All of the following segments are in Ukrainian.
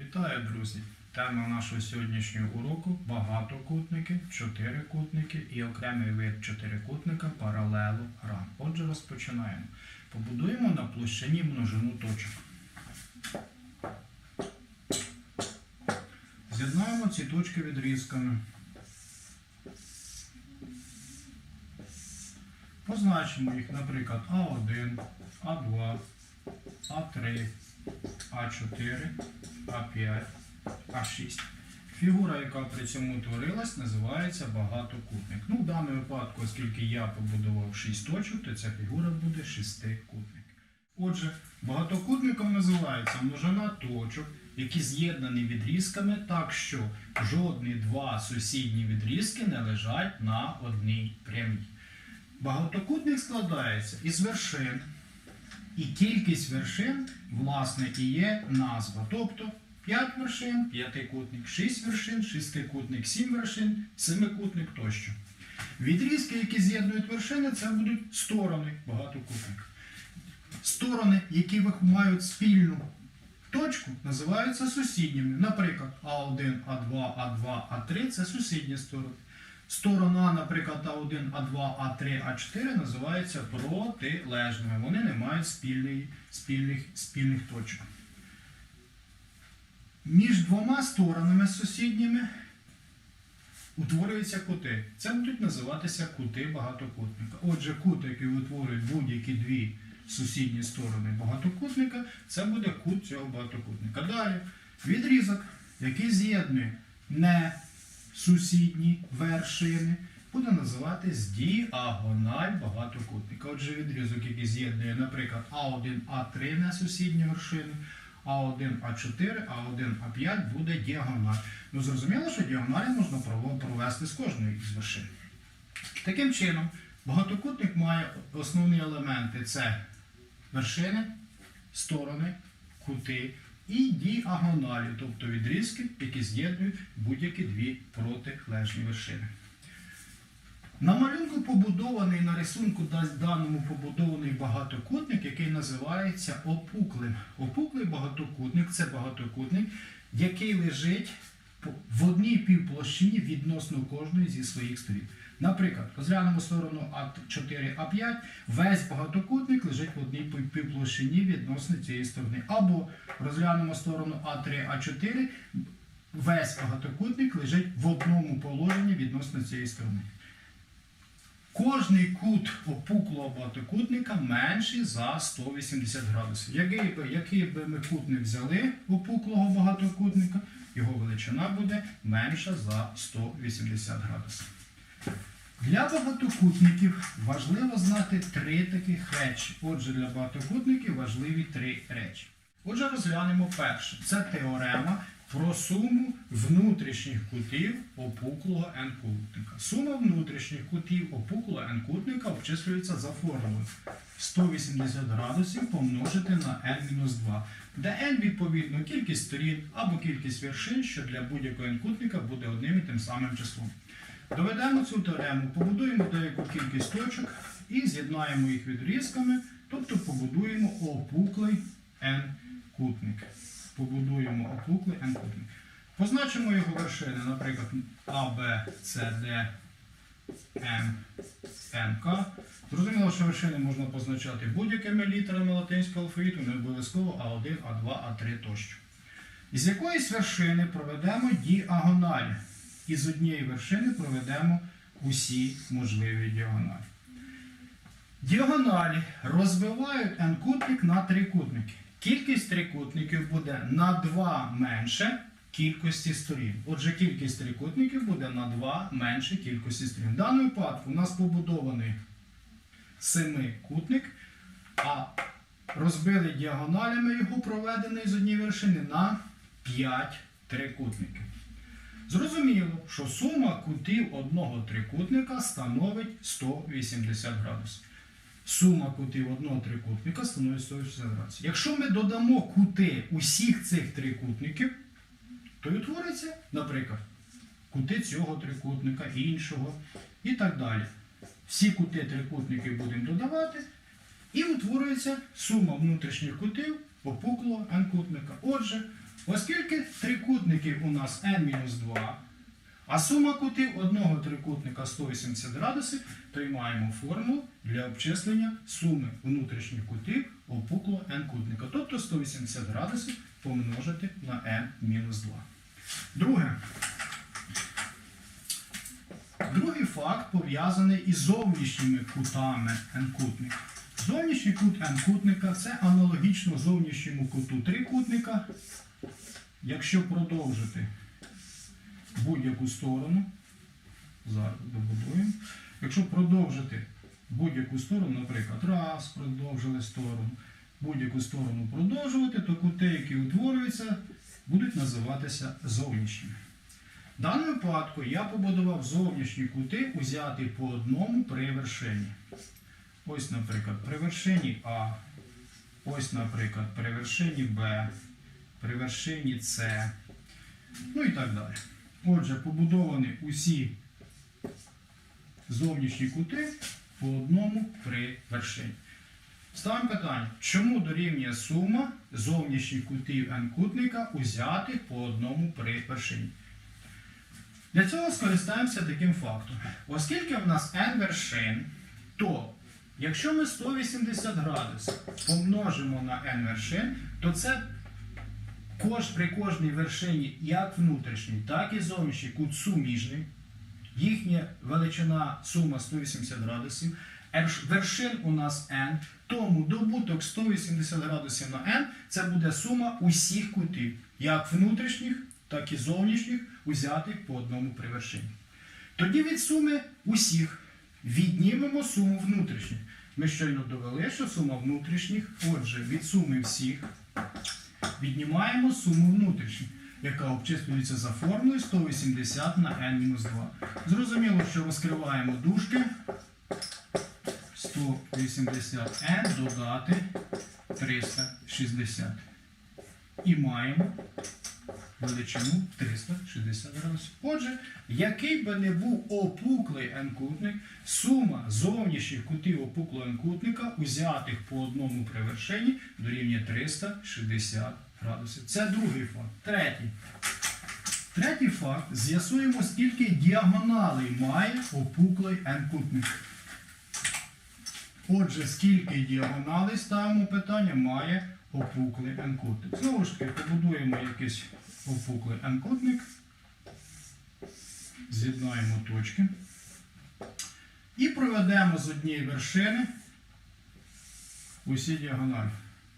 Вітаю, друзі! Тема нашого сьогоднішнього уроку багатокутники, чотирикутники і окремий вид чотирикутника паралелограм. Отже, розпочинаємо. Побудуємо на площині множину точок. З'єднаємо ці точки відрізками. Позначимо їх, наприклад, А1, А2, А3, А4, А5, А6. Фігура, яка при цьому творилась, називається багатокутник. Ну, в даному випадку, оскільки я побудував 6 точок, то ця фігура буде шестикутник. Отже, багатокутником називається множина точок, які з'єднані відрізками так, що жодні два сусідні відрізки не лежать на одній прямій. Багатокутник складається із вершин, і кількість вершин, власне, і є назва. Тобто 5 вершин, п'ятикутник, 6 вершин, шестикутник, 7 вершин, семикутник тощо. Відрізки, які з'єднують вершини, це будуть сторони багатокутника. Сторони, які мають спільну точку, називаються сусідніми. Наприклад, А1, А2, А2, А3 це сусідні сторони. Сторона, наприклад, А1, А2, А3, А4 називаються протилежними. Вони не мають спільної, спільних, спільних точок. Між двома сторонами сусідніми утворюються кути. Це будуть називатися кути багатокутника. Отже, кут, який утворюють будь-які дві сусідні сторони багатокутника, це буде кут цього багатокутника. Далі відрізок, який з'єднує не сусідні вершини, буде називатись діагональ багатокутника. Отже, відрізок, який з'єднує, наприклад, А1, А3 не сусідні вершини, А1, А4, А1, А5 буде діагональ. Ну, зрозуміло, що діагоналі можна провести з кожної з вершин. Таким чином, багатокутник має основні елементи: це вершини, сторони, кути і діагоналі, тобто відрізки, які з'єднують будь-які дві протилежні вершини. На малюнку побудований на рисунку да- даному побудований багатокутник, який називається опуклим. Опуклий багатокутник це багатокутник, який лежить в одній півплощині відносно кожної зі своїх сторін. Наприклад, розглянемо сторону А4, А5, весь багатокутник лежить в одній пів- півплощині відносно цієї сторони. Або розглянемо сторону А3, А4, весь багатокутник лежить в одному положенні відносно цієї сторони. Кожний кут опуклого багатокутника менший за 180 градусів. Який би, який би ми кут не взяли опуклого багатокутника, його величина буде менша за 180 градусів. Для багатокутників важливо знати три таких речі. Отже, для багатокутників важливі три речі. Отже, розглянемо перше. Це теорема про суму внутрішніх кутів опуклого n-кутника. Сума внутрішніх кутів опуклого n-кутника обчислюється за формулою 180 градусів помножити на n-2, де n відповідно кількість сторін або кількість вершин, що для будь-якого n-кутника буде одним і тим самим числом. Доведемо цю теорему, побудуємо деяку кількість точок і з'єднаємо їх відрізками, тобто побудуємо опуклий n-кутник. Побудуємо опуклий n-кутник. Позначимо його вершини, наприклад, А, Б, С, Д, М, Н, К. Зрозуміло, що вершини можна позначати будь-якими літерами латинського алфавіту, не обов'язково А1, А2, А3 тощо. Із якоїсь вершини проведемо діагоналі. І з однієї вершини проведемо усі можливі діагоналі. Діагоналі розбивають n-кутник на трикутники. Кількість трикутників буде на 2 менше кількості сторін. Отже, кількість трикутників буде на 2 менше кількості сторін. В даному випадку у нас побудований семикутник, а розбили діагоналями його проведений з однієї вершини на 5 трикутників. Зрозуміло, що сума кутів одного трикутника становить 180 градусів. Сума кутів одного трикутника становить 180 градусів. Якщо ми додамо кути усіх цих трикутників, то й утвориться, наприклад, кути цього трикутника, іншого і так далі. Всі кути трикутників будемо додавати, і утворюється сума внутрішніх кутів опуклого n-кутника. Отже, Оскільки трикутників у нас n-2, а сума кутів одного трикутника 180 градусів, то й маємо формулу для обчислення суми внутрішніх кутів опуклого n-кутника. Тобто 180 градусів помножити на n-2. Друге. Другий факт пов'язаний із зовнішніми кутами n-кутника. Зовнішній кут n-кутника це аналогічно зовнішньому куту трикутника. Якщо продовжити будь-яку сторону, зараз добудуємо. Якщо продовжити будь-яку сторону, наприклад, раз, продовжили сторону, будь-яку сторону продовжувати, то кути, які утворюються, будуть називатися зовнішніми. В даному випадку я побудував зовнішні кути, узяти по одному при вершині. Ось, наприклад, при вершині А, ось, наприклад, при вершині Б, при вершині С, ну і так далі. Отже, побудовані усі зовнішні кути по одному при вершині. Ставимо питання, чому дорівнює сума зовнішніх кутів n-кутника узятих по одному при вершині? Для цього скористаємося таким фактом. Оскільки в нас n вершин, то якщо ми 180 градусів помножимо на n вершин, то це кож, при кожній вершині як внутрішній, так і зовнішній кут суміжний. Їхня величина сума 180 градусів. Вершин у нас n, тому добуток 180 градусів на n це буде сума усіх кутів, як внутрішніх, так і зовнішніх, узятих по одному при вершині. Тоді від суми усіх віднімемо суму внутрішніх. Ми щойно довели, що сума внутрішніх, отже, від суми всіх віднімаємо суму внутрішніх, яка обчислюється за формулою 180 на n-2. Зрозуміло, що розкриваємо дужки. 180n додати 360. І маємо величину 360 градусів. Отже, який би не був опуклий n-кутник, сума зовнішніх кутів опуклого n-кутника, узятих по одному при вершині, дорівнює 360 градусів. Це другий факт. Третій. Третій факт. З'ясуємо, скільки діагоналей має опуклий n-кутник. Отже, скільки діагоналей ставимо питання, має опуклий n-кутник. Знову ж таки, побудуємо якийсь опуклий n-кутник. З'єднаємо точки. І проведемо з однієї вершини усі діагоналі.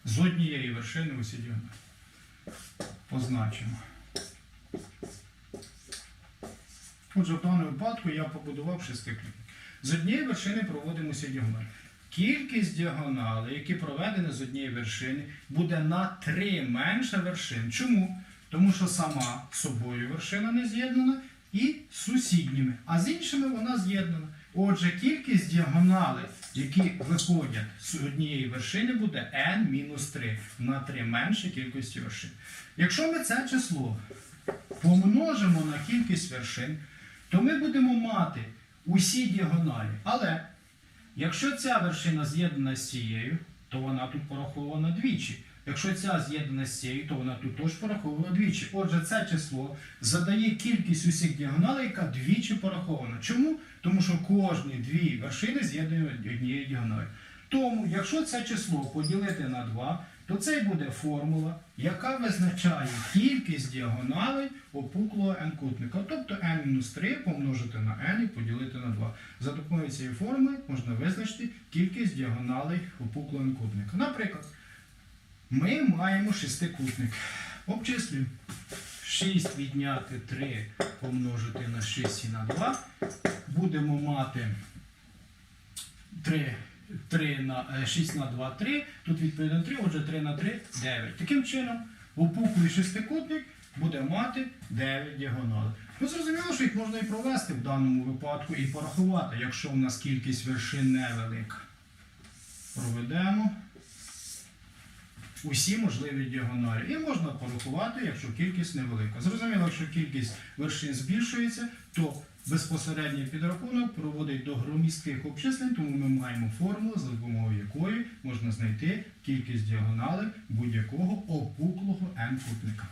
З однієї вершини усі діагоналі. Позначимо. Отже, в даному випадку я побудував шестикутник. З однієї вершини проводимо усі діагоналі. Кількість діагоналей, які проведені з однієї вершини, буде на 3 менше вершин. Чому? Тому що сама собою вершина не з'єднана і сусідніми, а з іншими вона з'єднана. Отже, кількість діагоналей, які виходять з однієї вершини, буде n-3 на 3 менше кількості вершин. Якщо ми це число помножимо на кількість вершин, то ми будемо мати усі діагоналі. Але Якщо ця вершина з'єднана з цією, то вона тут порахована двічі. Якщо ця з'єднана з цією, то вона тут теж порахована двічі. Отже, це число задає кількість усіх діагоналей, яка двічі порахована. Чому? Тому що кожні дві вершини з'єднані однією діагональю. Тому, якщо це число поділити на 2, то це й буде формула, яка визначає кількість діагоналей опуклого n-кутника. Тобто n-3 помножити на n і поділити на 2. За допомогою цієї формули можна визначити кількість діагоналей опуклого n-кутника. Наприклад, ми маємо шестикутник. Обчислюємо. 6 відняти 3 помножити на 6 і на 2. Будемо мати 3, 3 на, е, 6 на 2 3. Тут відповідно 3, отже 3 на 3 9. Таким чином, опуклий шестикутник буде мати 9 діагоналей. Ну, зрозуміло, що їх можна і провести в даному випадку і порахувати, якщо в нас кількість вершин невелика. Проведемо усі можливі діагоналі. І можна порахувати, якщо кількість невелика. Зрозуміло, якщо кількість вершин збільшується, то безпосередній підрахунок проводить до громістких обчислень, тому ми маємо формулу, за допомогою якої можна знайти кількість діагоналей будь-якого опуклого n-кутника.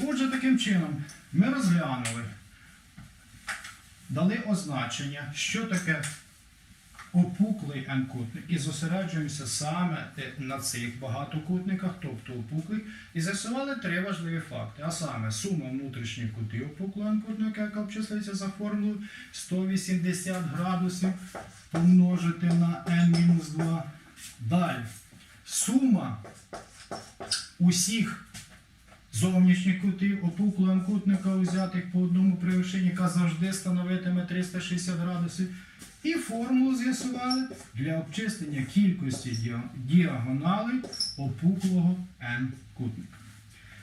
Отже, таким чином ми розглянули, дали означення, що таке опуклий n-кутник, і зосереджуємося саме на цих багатокутниках, тобто опуклих, і з'ясували три важливі факти. А саме сума внутрішніх кутів опуклого n-кутника, яка обчислюється за формулою 180 градусів помножити на n-2. Далі сума усіх зовнішніх кутів опуклого кутника, узятих по одному при вершині, яка завжди становитиме 360 градусів. І формулу з'ясували для обчислення кількості діа- діагоналей опуклого n-кутника.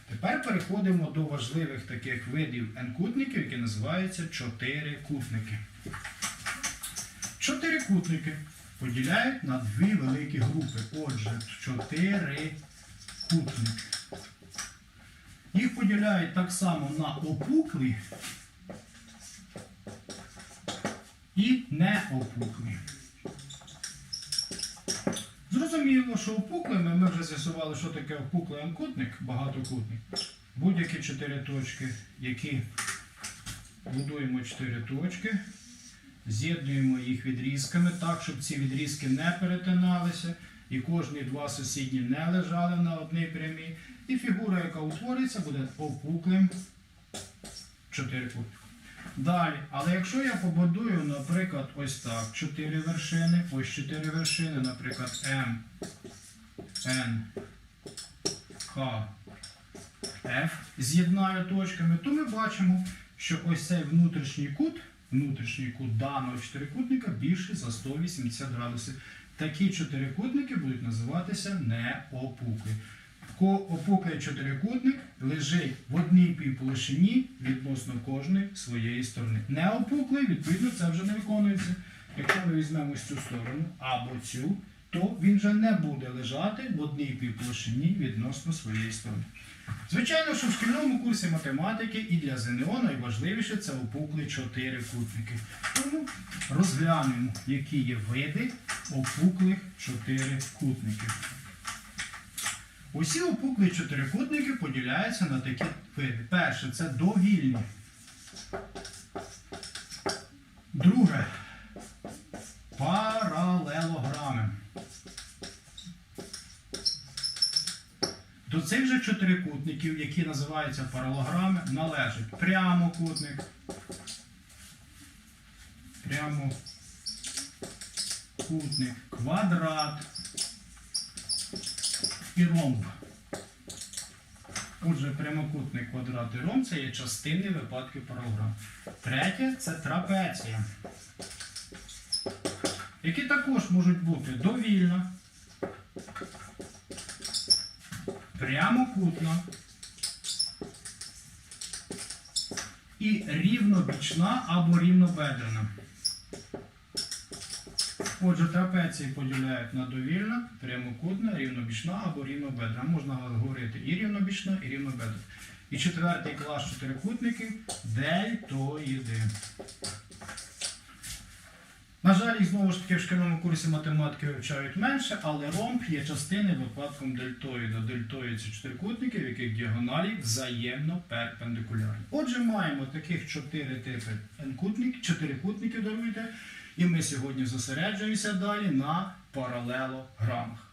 Тепер переходимо до важливих таких видів n-кутників, які називаються чотирикутники. Чотирикутники поділяють на дві великі групи. Отже, чотирикутники. Їх поділяють так само на опуклі і не неопуклі. Зрозуміло, що опуклими ми вже з'ясували, що таке опуклий анкутник, багатокутник. Будь-які чотири точки, які будуємо чотири точки, з'єднуємо їх відрізками так, щоб ці відрізки не перетиналися, і кожні два сусідні не лежали на одній прямій. І фігура, яка утвориться, буде опуклим чотирикутником. Далі, але якщо я побудую, наприклад, ось так, чотири вершини, ось чотири вершини, наприклад, М, Н, К, F, з'єднаю точками, то ми бачимо, що ось цей внутрішній кут, внутрішній кут даного чотирикутника більше за 180 градусів. Такі чотирикутники будуть називатися неопуклі. Ко- Опуклий чотирикутник лежить в одній півполошині відносно кожної своєї сторони. Неопуклий, відповідно, це вже не виконується. Якщо ми візьмемо цю сторону або цю, то він вже не буде лежати в одній півполошині відносно своєї сторони. Звичайно, що в шкільному курсі математики і для ЗНО найважливіше це опуклі чотирикутники. Тому розглянемо, які є види опуклих чотирикутників. Усі опуклі чотирикутники поділяються на такі види. Перше це довільні. Друге паралелограми. До цих же чотирикутників, які називаються паралограми, належить прямокутник, прямокутник, квадрат і ромб. Отже, прямокутний квадрат і ромб це є частини випадків паралограм. Третє це трапеція, які також можуть бути довільна, прямокутна і рівнобічна або рівнобедрена. Отже, трапеції поділяють на довільна, прямокутна, рівнобічна або рівнобедра. Можна говорити і рівнобічна, і рівнобедра. І четвертий клас чотирикутників дельтоїди. На жаль, їх знову ж таки в шкільному курсі математики вивчають менше, але ромб є частини випадком дельтоїда. Дельтоїд це чотирикутники, в яких діагоналі взаємно перпендикулярні. Отже, маємо таких чотири типи чотирикутників, даруйте, і ми сьогодні зосереджуємося далі на паралелограмах.